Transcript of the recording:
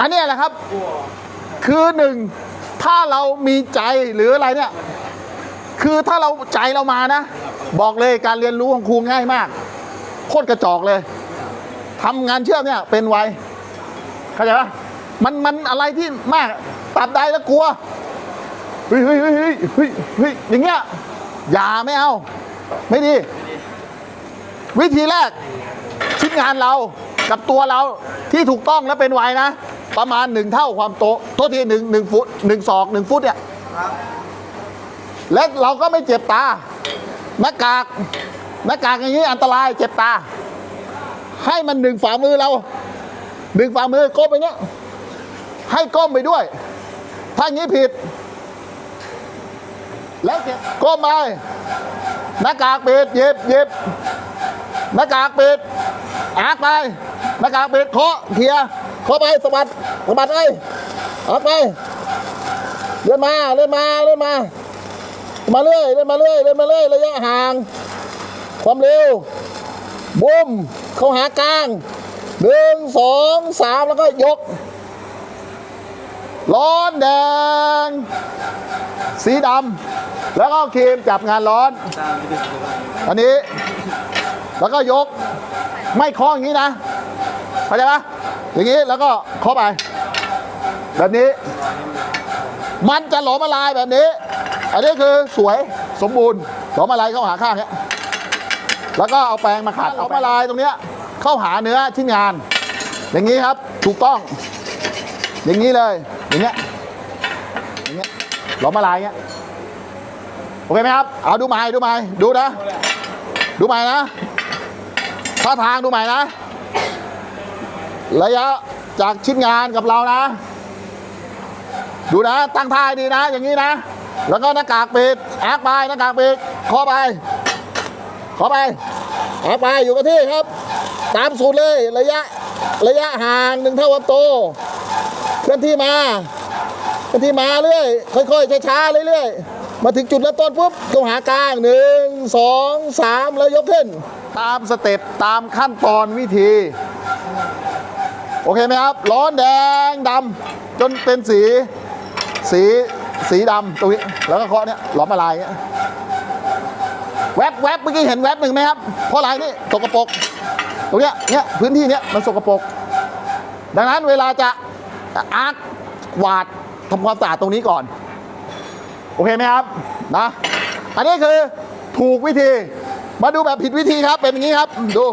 อันเนี้ยแหละครับ คือหนึ่งถ้าเรามีใจหรืออะไรเนี่ย คือถ้าเราใจเรามานะ บอกเลยการเรียนรู้ของครูง่ายมากโคตรกระจอกเลยทำงานเชื่อมเนี่ยเป็นไวเข้าใจปะมันมันอะไรที่มากตับใดแล้วกลัวเฮ้ยเฮ้ยเฮ้ยเฮ้ยเฮ้ยเฮ้ยอย่างเงี้ยอย่าไม่เอา ไม่ดี วิธีแรกชิ้นงานเรากับตัวเราที่ถูกต้องและเป็นไวนะ ประมาณหนึ่งเท่าความโตะโทษทีหนึ่งหนึ่งฟุตหนึ่งศอกหนึ่งฟุตเนี่ยและเราก็ไม่เจ็บตาหน้ากากหน้ากากอย่างนี้อันตรายเจ็บตา ให้มันหนึ่งฝ่ามือเราหนึ่งฝ่ามือก้มไปเนี้ยให้ก้มไปด้วย ถ้าอย่างนี้ผิด แล้วเจ็บก้มไปหน้ากากปิดเย็บเย็บหน้ากากปิดอาร์กไปหน้ากากปิดเคาะเคลียร์ เคาไปสะบัดสะบัดไปออกไปเลื่อนมาเลื่อนมาเลื่อนมา มาเรื่อยเลื่อนมาเรื่อยเลื่อนมาเรื่อยระยะห่าง ความเร็วบุ้มเข้าหากลางหนึ่งสองสามแล้วก็ยก ร้อนแดง สีดำแล้วก็ครีมจับงานร้อน อันนี้ แล้วก็ยก ไม่เคาะอย่างนี้นะ เข้าใจปะอย่างนี้แล้วก็เคาะไป แบบนี้ มันจะหลอมละลายแบบนี้ อันนี้คือสวยสมบูรณ์หลอมละลายเข้าหาข้างเนี้ยแล้วก็เอาแปรงมาขัดหลอมละลายตรงเนี้ยเข้าหาเนื้อชิ้นงาน อย่างนี้ครับถูกต้อง อย่างนี้เลยอย่างเงี้ยอย่างเงี้ยหลอมละลายเงี้ยโอเคไหมครับ เอาดูใหม่ดูใหม่ดูนะ ดูใหม่นะท่าทางดูใหม่นะ ระยะจากชิ้นงานกับเรานะ ดูนะ ตั้งท่าให้ดีนะ อย่างนี้นะ แล้วก็หน้ากากปิดแอคไปหน้ากากปิดขอไป ขอไปแอคไปอยู่กับที่ครับ ตามสูตรเลยระยะระยะห่างหนึ่งเท่ากับโตเคลื่อนที่มาเคลื่อนที่มาเรื่อยค่อยๆช้าๆเรื่อยๆมาถึงจุดเริ่มต้นปุ๊บเข้าหากลางหนึ่งสองสามแล้วยกขึ้น ตามสเต็ปตามขั้นตอนวิธี โอเคไหมครับ ร้อนแดงดำจนเป็นสีสีสีดำตรงนี้แล้วก็เคาะเนี้ยหลอมละลายเงี้ยแวบแวบเมื่อกี้เห็นแวบหนึ่งไหมครับ เพราะอะไรนี่สกปรกตรงเนี้ยเนี้ยพื้นที่เนี้ยมันสกปรกดังนั้นเวลาจะอาร์ตวาดทำความสะอาดตรงนี้ก่อน โอเคไหมครับนะอันนี้คือถูกวิธีมาดูแบบผิดวิธีครับเป็นอย่างนี้ครับดู